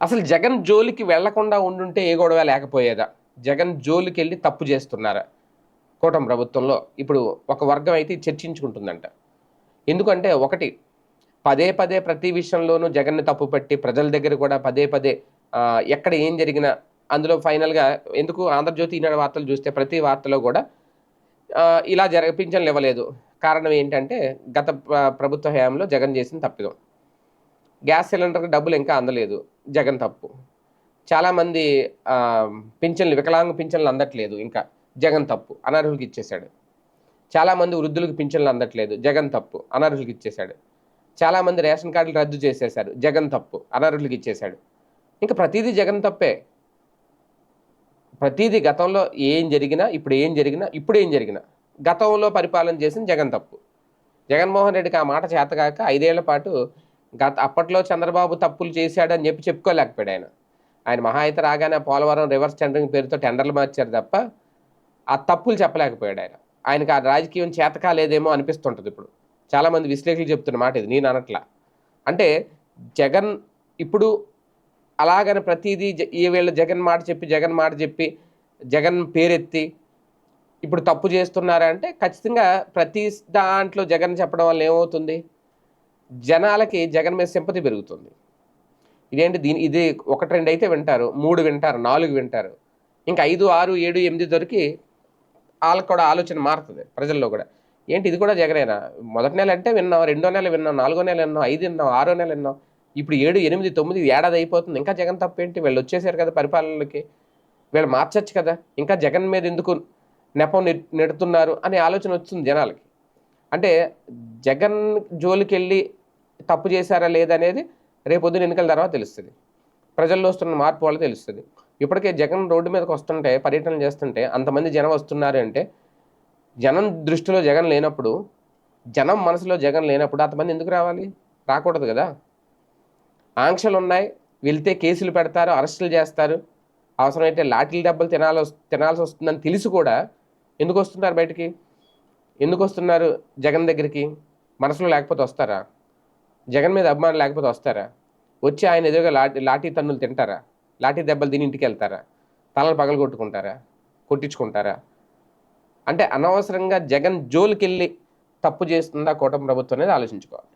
అసలు జగన్ జోలికి వెళ్ళకుండా ఉండుంటే ఏ గొడవ లేకపోయేదా? జగన్ జోలికి వెళ్ళి తప్పు చేస్తున్నారా? కూటమి ప్రభుత్వంలో ఇప్పుడు ఒక వర్గం అయితే చర్చించుకుంటుందంట. ఎందుకంటే ఒకటి పదే పదే ప్రతి విషయంలోనూ జగన్ని తప్పుపట్టి ప్రజల దగ్గర కూడా పదే పదే ఎక్కడ ఏం జరిగినా అందులో ఫైనల్గా ఎందుకు ఆంధ్రజ్యోతి ఈనాడు వార్తలు చూస్తే ప్రతి వార్తలో కూడా ఇలా జరగ కారణం ఏంటంటే గత ప్రభుత్వ హయాంలో జగన్ చేసిన తప్పిదం. గ్యాస్ సిలిండర్కి డబ్బులు ఇంకా అందలేదు. జగన్ తప్పు. చాలామంది పింఛన్లు వికలాంగ పింఛన్లు అందట్లేదు ఇంకా. జగన్ తప్పు. అనర్హులకి ఇచ్చేశాడు. చాలామంది వృద్ధులకు పింఛన్లు అందట్లేదు. జగన్ తప్పు. అనర్హులకి ఇచ్చేశాడు. చాలామంది రేషన్ కార్డులు రద్దు చేసేశారు. జగన్ తప్పు. అనర్హులకి ఇచ్చేశాడు. ఇంకా ప్రతిదీ జగన్ తప్పే. ప్రతిదీ గతంలో ఏం జరిగినా ఇప్పుడు ఏం జరిగినా ఇప్పుడు ఏం జరిగినా గతంలో పరిపాలన చేసిన జగన్ తప్పు. జగన్మోహన్ రెడ్డికి ఆ మాట చేతగాక ఐదేళ్ళ పాటు గత అప్పట్లో చంద్రబాబు తప్పులు చేశాడని చెప్పి చెప్పుకోలేకపోయాడు ఆయన. ఆయన మహా అయితే రాగానే పోలవరం రివర్స్ టెండరింగ్ పేరుతో టెండర్లు మార్చారు తప్ప ఆ తప్పులు చెప్పలేకపోయాడు ఆయన. ఆయనకు ఆ రాజకీయం చేతకాలేదేమో అనిపిస్తుంటుంది ఇప్పుడు. చాలామంది విశ్లేషకులు చెప్తున్న మాట ఇది నేను అనట్లా. అంటే జగన్ ఇప్పుడు అలాగని ప్రతిదీ జ- ఈ వేళ జగన్ మాట చెప్పి జగన్ మాట చెప్పి జగన్ పేరెత్తి ఇప్పుడు తప్పు చేస్తున్నారా అంటే ఖచ్చితంగా ప్రతి దాంట్లో జగన్ చెప్పడం వల్ల ఏమవుతుంది? జనాలకి జగన్ మీద సింపతి పెరుగుతుంది. ఇదేంటి దీని ఇది ఒకటి రెండు అయితే వింటారు మూడు వింటారు నాలుగు వింటారు. ఇంకా ఐదు ఆరు ఏడు ఎనిమిది దొరికి వాళ్ళకి కూడా ఆలోచన మారుతుంది ప్రజల్లో కూడా. ఏంటి ఇది కూడా జగనేనా? మొదటి నెల అంటే విన్నాం రెండో నెల విన్నాం నాలుగో నెల విన్నాం ఐదు విన్నాం ఆరో నెల విన్నాం. ఇప్పుడు ఏడు ఎనిమిది తొమ్మిది ఏడాది అయిపోతుంది. ఇంకా జగన్ తప్పేంటి వీళ్ళు వచ్చేసారు కదా పరిపాలనలోకి. వీళ్ళు మార్చచ్చు కదా? ఇంకా జగన్ మీద ఎందుకు నెపం నెట్- నెడుతున్నారు అనే ఆలోచన వస్తుంది జనాలకి. అంటే జగన్ జోలికి వెళ్ళి తప్పు చేశారా లేదనేది రేపొద్దున ఎన్నికల తర్వాత తెలుస్తుంది. ప్రజల్లో వస్తున్న మార్పు వల్ల తెలుస్తుంది. ఇప్పటికే జగన్ రోడ్డు మీదకి వస్తుంటే పర్యటన చేస్తుంటే అంతమంది జనం వస్తున్నారు అంటే జనం దృష్టిలో జగన్ లేనప్పుడు జనం మనసులో జగన్ లేనప్పుడు అంతమంది ఎందుకు రావాలి? రాకూడదు కదా. ఆంక్షలు ఉన్నాయి వెళ్తే కేసులు పెడతారు అరెస్టులు చేస్తారు. అవసరమైతే లాఠీల దెబ్బలు తినాలి తినాల్సి వస్తుందని తెలిసి కూడా ఎందుకు వస్తున్నారు బయటికి? ఎందుకు వస్తున్నారు జగన్ దగ్గరికి? మనసులో లేకపోతే వస్తారా? జగన్ మీద అభిమానం లేకపోతే వస్తారా? వచ్చి ఆయన ఎదురుగా లాఠీ లాఠీ తన్నులు తింటారా? లాఠీ దెబ్బలు తిని ఇంటికి వెళ్తారా? తలలు పగలు కొట్టుకుంటారా కొట్టించుకుంటారా? అంటే అనవసరంగా జగన్ జోలికి వెళ్ళి తప్పు చేస్తుందా కూటమి ప్రభుత్వం అనేది ఆలోచించుకోవాలి.